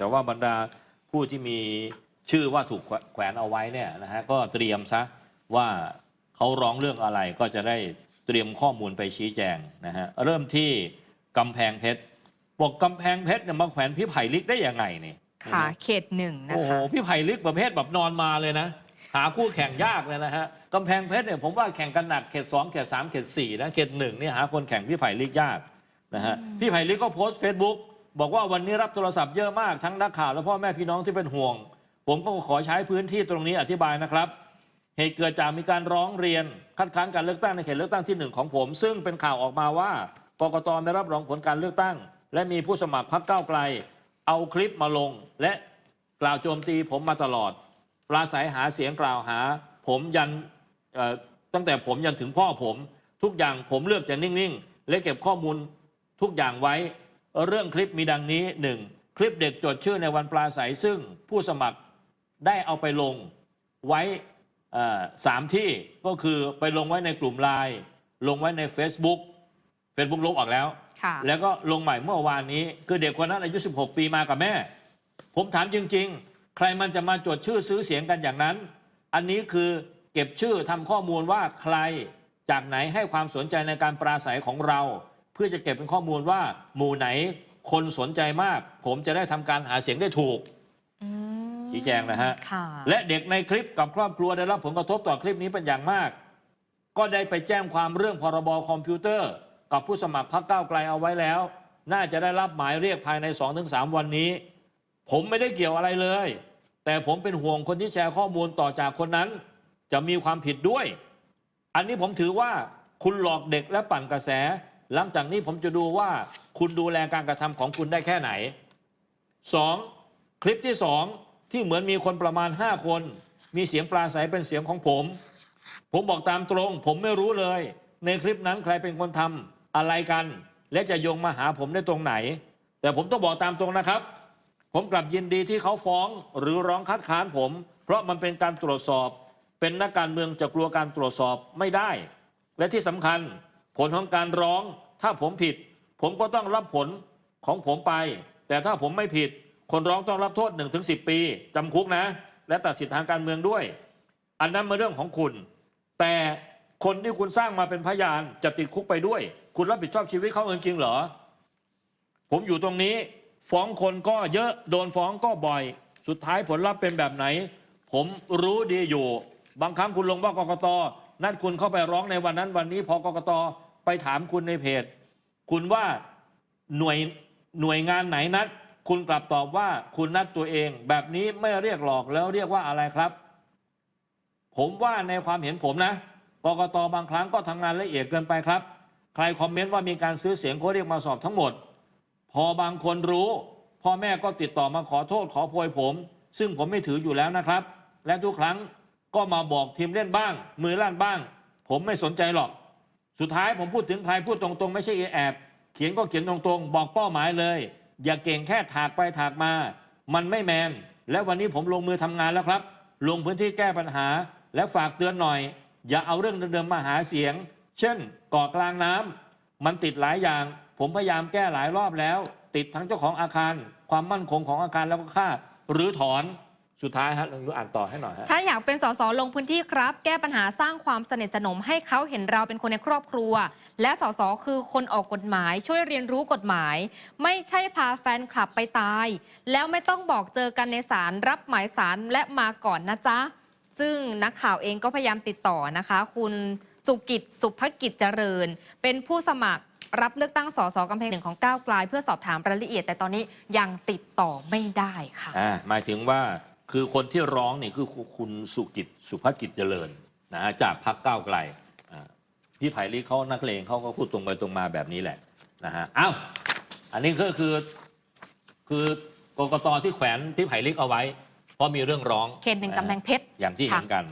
แต่ว่าบรรดาผู้ที่มีชื่อว่าถูกแขวนเอาไว้เนี่ยนะฮะก็เตรียมซะว่าเขาร้องเรื่องอะไรก็จะได้เตรียมข้อมูลไปชี้แจงนะฮะเริ่มที่กำแพงเพชรบอกกำแพงเพชรเนี่ยมาแขวนพี่ไผ่ลิกได้ยังไงนี่ค่ะเขตหนึ่งนะโอ้โหคะพี่ไผ่ลิกประเภทแบบนอนมาเลยนะ หาคู่แข่งยากเลยนะฮะกำแพงเพชรเนี่ยผมว่าแข่งกันหนักเขต2เขต3เขต4นะเขตหนึ่งเนี่ยหาคนแข่งพี่ไผ่ลิกยากนะฮะพี่ไผ่ลิกก็โพสต์เฟซบุ๊ก บอกว่าวันนี้รับโทรศัพท์เยอะมากทั้งนักข่าวและพ่อแม่พี่น้องที่เป็นห่วง ผมก็ขอใช้พื้นที่ตรงนี้อธิบายนะครับ เหตุเกิดจากมีการร้องเรียนคัดค้านการเลือกตั้งในเขตเลือกตั้งที่หนึ่งของผม ซึ่งเป็นข่าวออกมาว่ากกตไม่รับรองผลการเลือกตั้ง และมีผู้สมัครพรรคก้าวไกล เอาคลิปมาลง และกล่าวโจมตีผมมาตลอดปราศัยหาเสียงกล่าวหา ผมยันตั้งแต่ผมยันถึงพ่อผม ทุกอย่างผมเลือกจะนิ่งๆ และเก็บข้อมูลทุกอย่างไว้ เรื่องคลิปมีดังนี้หนึ่งคลิปเด็กจดชื่อในวันปราศัยซึ่งผู้สมัครได้เอาไปลงไว้เอ่อสามที่ก็คือไปลงไว้ในกลุ่มไลน์ลงไว้ใน Facebook Facebook ลบออกแล้วค่ะแล้วก็ลงใหม่เมื่อวานนี้ คือเด็กคนนั้นอายุ 16 ปีมากับแม่ ผมถามจริง ๆ ใครมันจะมาจดชื่อซื้อเสียงกันอย่างนั้น อันนี้คือเก็บชื่อทำข้อมูลว่าใครจากไหนให้ความสนใจในการปราศัยของเราเพื่อจะเก็บเป็นข้อมูลว่า หมู่ไหนคนสนใจมาก ผมจะได้ทำการหาเสียงได้ถูกอืมชี้แจงนะฮะค่ะและเด็กในคลิปกับครอบครัวได้รับผลกระทบต่อคลิปนี้เป็นอย่างมาก ก็ได้ไปแจ้งความเรื่องพรบคอมพิวเตอร์ กับผู้สมัครพรรคก้าวไกลเอาไว้แล้ว น่าจะได้รับหมายเรียกภายใน 2-3 วันนี้ ผมไม่ได้เกี่ยวอะไรเลย แต่ผมเป็นห่วงคนที่แชร์ข้อมูลต่อจากคนนั้น จะมีความผิดด้วย อันนี้ผมถือว่าคุณหลอกเด็กและปั่นกระแส หลังจากนี้ผมจะดูว่าคุณดูแลการกระทำของคุณได้แค่ไหนสองคลิปที่สองที่เหมือนมีคนประมาณ 5 คน มีเสียงปลาใสเป็นเสียงของผม ผมบอกตามตรง ผมไม่รู้เลย ในคลิปนั้นใครเป็นคนทำอะไรกัน และจะโยงมาหาผมได้ตรงไหน แต่ผมต้องบอกตามตรงนะครับ ผมกลับยินดีที่เขาฟ้องหรือร้องคัดค้านผม เพราะมันเป็นการตรวจสอบ เป็นนักการเมืองจะกลัวการตรวจสอบไม่ได้ และที่สำคัญ ผลของการร้อง ถ้าผมผิด ผมก็ต้องรับผลของผมไป แต่ถ้าผมไม่ผิด คนร้องต้องรับโทษ1นถึงสิปีจำคุกนะ และตัดสิทธิทางการเมืองด้วย อันนั้นมาเรื่องของคุณ แต่คนที่คุณสร้างมาเป็นพยานจะติดคุกไปด้วย คุณรับผิดชอบชีวิตเขาเองจริงเหรอ ผมอยู่ตรงนี้ ฟ้องคนก็เยอะโดนฟ้องก็บ่อย สุดท้ายผลลัพธ์เป็นแบบไหน ผมรู้ดีอยู่ บางครั้งคุณลงว่ากกต นัดคุณเข้าไปร้องในวันนั้นวันนี้พอกกตไปถามคุณในเพจ คุณว่าหน่วยหน่วยงานไหนนัด คุณกลับตอบว่าคุณนัดตัวเอง แบบนี้ไม่เรียกหลอกแล้วเรียกว่าอะไรครับ ผมว่าในความเห็นผมนะกกตบางครั้งก็ทำงานละเอียดเกินไปครับ ใครคอมเมนต์ว่ามีการซื้อเสียงก็เรียกมาสอบทั้งหมด พอบางคนรู้ พ่อแม่ก็ติดต่อมาขอโทษขอโพยผม ซึ่งผมไม่ถืออยู่แล้วนะครับ และทุกครั้ง ก็มาบอกพิมเล่นบ้าง มือลั่นบ้าง ผมไม่สนใจหรอก สุดท้ายผมพูดถึงใครพูดตรงๆ ไม่ใช่แอบ เขียนก็เขียนตรงๆ บอกเป้าหมายเลย อย่าเก่งแค่ถากไปถากมา มันไม่แมน และวันนี้ผมลงมือทำงานแล้วครับ ลงพื้นที่แก้ปัญหา และฝากเตือนหน่อย อย่าเอาเรื่องเดิมๆมาหาเสียง เช่นก่อกลางน้ำมันติดหลายอย่าง ผมพยายามแก้หลายรอบแล้ว ติดทั้งเจ้าของอาคาร ความมั่นคงของอาคารแล้วก็ค่าหรือถอน สุดท้ายฮะลองดูอ่านต่อให้หน่อยฮะ ถ้าอยากเป็นสสลงพื้นที่ครับ แก้ปัญหาสร้างความสนิทสนมให้เขาเห็นเราเป็นคนในครอบครัว และสสคือคนออกกฎหมาย ช่วยเรียนรู้กฎหมาย ไม่ใช่พาแฟนคลับไปตาย แล้วไม่ต้องบอกเจอกันในศาลรับหมายสารและมาก่อนนะจ๊ะ ซึ่งนักข่าวเองก็พยายามติดต่อนะคะ คุณสุกิจสุภกิจเจริญ เป็นผู้สมัครรับเลือกตั้งสสกำแพงหนึ่งของก้าวไกลเพื่อสอบถามรายละเอียด แต่ตอนนี้ยังติดต่อไม่ได้ค่ะ อ่าหมายถึงว่า คือคนที่ร้องนี่คือคุณสุกิจสุภกิจเจริญนะฮะจากพักก้าวไกลอ่าพี่ไผ่ลีเขานักเลงเขาก็พูดตรงไปตรงมาแบบนี้แหละนะฮะอ้าวอันนี้ก็คือคือกกตที่แขวนพี่ไผ่ลิกเอาไว้ เพราะมีเรื่องร้องเขตหนึ่งกำแพงเพชรอย่างที่เห็นกัน